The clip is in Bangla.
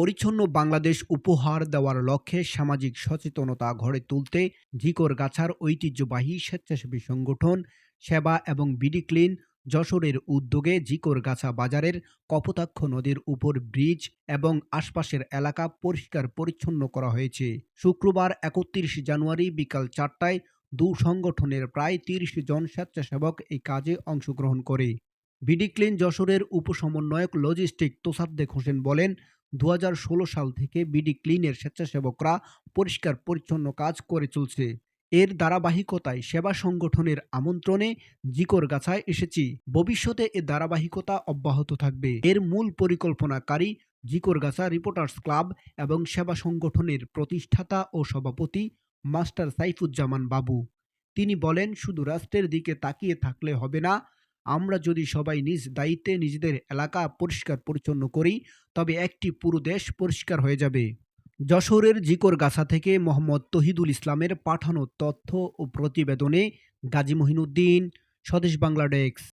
পরিচ্ছন্ন বাংলাদেশ উপহার দেওয়ার লক্ষ্যে সামাজিক সচেতনতা গড়ে তুলতে ঝিকর গাছার ঐতিহ্যবাহী স্বেচ্ছাসেবী সংগঠন, সেবা এবং বিডি ক্লিন যশোরের উদ্যোগে জিকরগাছা বাজারের কপোতাক্ষ নদীর উপর ব্রিজ এবং আশপাশের এলাকা পরিষ্কার পরিচ্ছন্ন করা হয়েছে। শুক্রবার একত্রিশ জানুয়ারি বিকাল চারটায় দু সংগঠনের প্রায় তিরিশ জন স্বেচ্ছাসেবক এই কাজে অংশগ্রহণ করে। বিডি ক্লিন যশোরের উপসমন্বয়ক লজিস্টিক তোসাদ্দেক হোসেন বলেন দু হাজার ষোলো সাল থেকে বিডি ক্লিনের স্বেচ্ছাসেবকরা পরিষ্কার, পরিচ্ছন্ন কাজ করে চলছে। এর ধারাবাহিকতায় সেবা সংগঠনের আমন্ত্রণে জিকরগাছায় এসেছি। ভবিষ্যতে এ ধারাবাহিকতা অব্যাহত থাকবে। এর মূল পরিকল্পনাকারী জিকরগাছা রিপোর্টার্স ক্লাব এবং সেবা সংগঠনের প্রতিষ্ঠাতা ও সভাপতি মাস্টার সাইফুজ্জামান বাবু। তিনি বলেন, শুধু রাষ্ট্রের দিকে তাকিয়ে থাকলে হবে না আমরা যদি সবাই নিজ দায়িত্বে নিজেদের এলাকা পরিষ্কার পরিচ্ছন্ন করি, তবে একটি পুরো দেশ পরিষ্কার হয়ে যাবে। যশোরের জিকরগাছা থেকে মোহাম্মদ তহিদুল ইসলামের পাঠানো তথ্য ও প্রতিবেদনে গাজী মহিনুদ্দিন, স্বদেশ বাংলা ডেস্ক